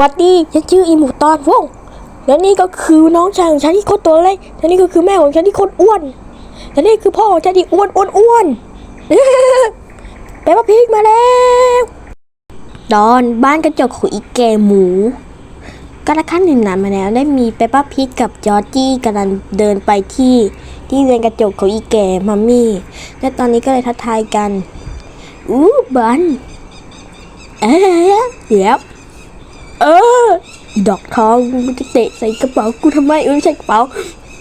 วัดดีฉันชื่ออีหมูตอนวงและนี่ก็คือน้องชายของฉันที่โคตรตัวเล็กและนี่ก็คือแม่ของฉันที่โคตรอ้วนและนี่คือพ่อของฉันที่อ้วนอ้วนอ้วนเปปปาพิกมาแล้วดอนบ้านกระจกของอีแกหมูก็ละขั้นหนึ่งนานมาแล้วได้มีเปปปาพิกกับจอร์จี้กำลังเดินไปที่ที่เรือนกระจกของอีแกมัมมี่ และตอนนี้ก็เลยทักทายกันอู้บันเอ๊ะเดี๋ยว เออ ดอกทองมึงจะเตะใส่กระเป๋ากูทำไมเออไม่ใช่กระเป๋า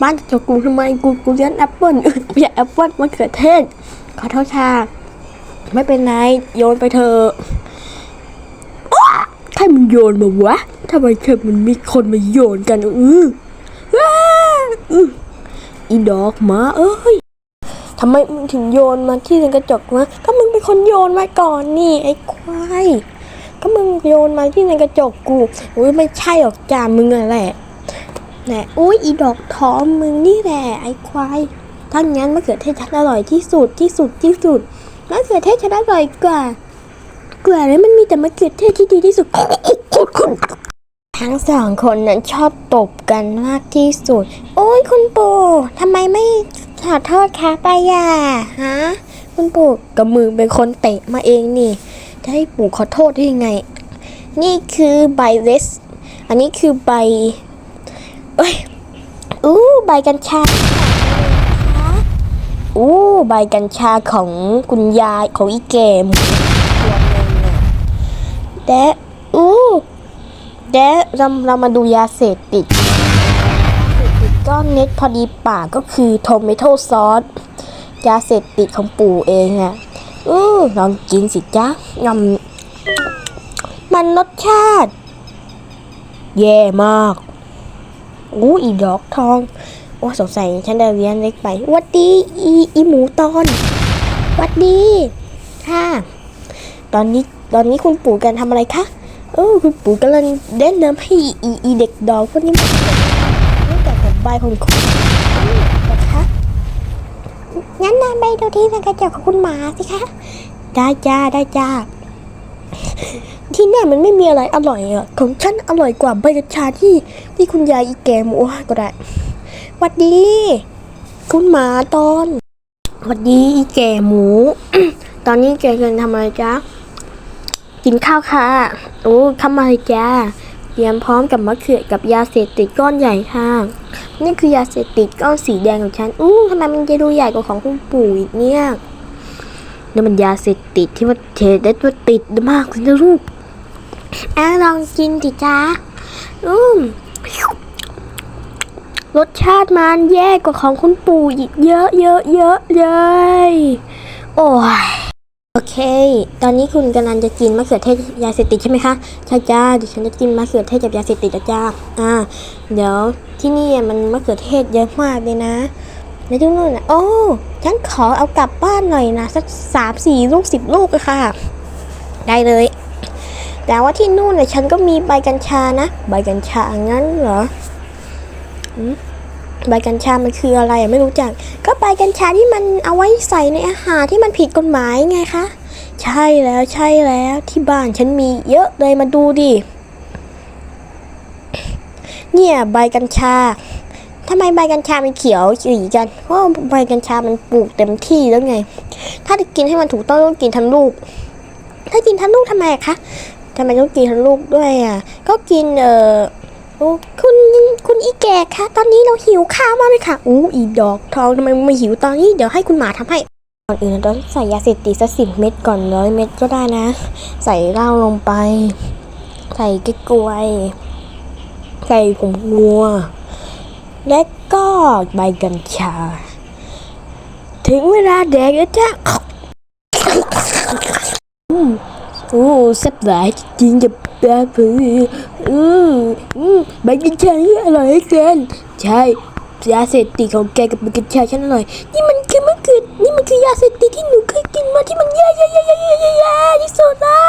บ้านจะกูทำไมกูกูเลี้ยงแอปเปิ้ลเออไม่ใช่แอปเปิ้ลมะเขือเทศขอโทษค่ะไม่เป็นไรโยนไปเถอะใครมันโยนมาวะทำไมเคยมันมีคนมาโยนกันเออว้าอื้ออีดอกหมาเอ้ยทำไมมึงถึงโยนมาที่กระจกวะก็มึงเป็นคนโยนมาก่อนนี่ไอ้ควาย ก็มึงโยนมาที่เรือนกระจกกูอุ้ยไม่ใช่หรอกจ้ามึงอะแหละแหละอุ้ยอีดอกทอมมึงนี่แหละไอ้ควายถ้างั้นมะเขือเทศฉันอร่อยที่สุดที่สุดที่สุดมะเขือเทศฉันอร่อยกว่า กว่าแล้วมันมีแต่มะเขือเทศที่ดีที่สุดทั้งสองคนนั้นชอบตบกันมากที่สุด โอ้ยคุณปู่ทำไมไม่ขอโทษคะป้ายาฮะคุณปู่กับมือเป็นคนเตะมาเองนี่ จะให้ปู่ขอโทษได้ยังไง นี่คือใบเลสอันนี้คือใบเอ้ยอู้ใบกัญชาอู้ใบกัญชาของคุณยายของอีเกมแดะอู้แดะเราเรามาดูยาเสพติดติดก้อนเม็ดพอดีปากก็คือโทเมโตซอสยาเสพติดของปู่เองอะ อือลองกินสิจ๊ะยำมันรสชาติ แย่มากอู้อีดอกทองโอ้สงสัยฉันได้เรียนเล็กไปวัดดีอีอีหมูตอนวัดดีค่ะ ตอนนี้ตอนนี้คุณปู่กันทำอะไรคะเออคุณปู่กำลังแนะนำให้อีอีเด็กดอกพวกนี้มาเรื่องแต่กับใบของคุณนคะ งั้นนายไปดูที่กระจกของคุณหมาสิคะ ได้จ้าได้จ้า ที่แน่มันไม่มีอะไรอร่อยอะ ของฉันอร่อยกว่าใบกัญชาที่ที่คุณยายอีแกหมูก็ได้หวัดดี คุณหมาตอนหวัดดีอีแกหมู ตอนนี้แกกำลังทำอะไรจ๊ะ กินข้าวค่ะ โอ้ข้าวมาเลยจ้า เตรียมพร้อมกับมะเขือกับยาเสพติดก้อนใหญ่ค่ะนี่คือยาเสพติดก้อนสีแดงของฉัน อู้ทำไมมันจะดูใหญ่กว่าของคุณปู่อีกเนี่ยนี่มันยาเสพติดที่มันเทได้ตัวติดมากเลยนะลูกแอะลองกินสิจ้าอืมรสชาติมันแย่กว่าของคุณปู่อีกเยอะเยอะเยอะเลย โอ้ย โอเค ตอนนี้คุณกำลังจะกินมะเขือเทศยาเสพติดใช่ไหมคะ ใช่จ้าเดี๋ยวฉันจะกินมะเขือเทศกับยาเสพติดจ้า อ่า เดี๋ยวที่นี่มันมะเขือเทศเยอะมากเลยนะแล้วที่นู่นอะโอ้ ฉันขอเอากลับบ้านหน่อยนะสักสามสี่ลูกสิบลูกค่ะ ได้เลย แต่ว่าที่นู่นเนี่ยฉันก็มีใบกัญชานะ ใบกัญชางั้นเหรออืม ใบกัญชา มันคืออะไรไม่รู้จัก ก็ใบกัญชาที่มันเอาไว้ใส่ในอาหารที่มันผิดกฎหมายไงคะ ใช่แล้วใช่แล้วที่บ้านฉันมีเยอะเลยมาดูดิ เนี่ยใบกัญชาทำไมใบกัญชา มันเขียวสีกัน เพราะใบกัญชา มันปลูกเต็มที่แล้วไง ถ้าจะกินให้มันถูกต้องต้องกินทั้งลูก ถ้ากินทั้งลูกทำไมคะทำไมต้องกินทั้งลูกด้วยอะ ก็กินเอ่อ โอ้คุณคุณอีแก่คะตอนนี้เราหิวข้าวมากเลยค่ะอู้อีดอกทองทำไมไม่หิวตอนนี้เดี๋ยวให้คุณหมาทำให้ก่อนอื่นเราต้องใส่ยาเสพติดสักสิบเม็ดก่อนร้อยเม็ดก็ได้นะ ใส่เหล้าลงไป ใส่กิ๊กกล้วย ใส่ผงงัว และก็ใบกัญชา ถึงเวลาแดกแล้วจ้ะอืมโอ้แซ่บหลายจริงจะแปลาผืออืมอืมใบกัญชานี่อร่อยเกินใช่ยาเสพติดของแกกับใบกัญชาฉันอร่อยนี่มันคือมันคือนี่มันคือยาเสพติดที่หนูเคยกินมาที่มันแย่แย่แย่แย่แย่แย่ที่สุดละ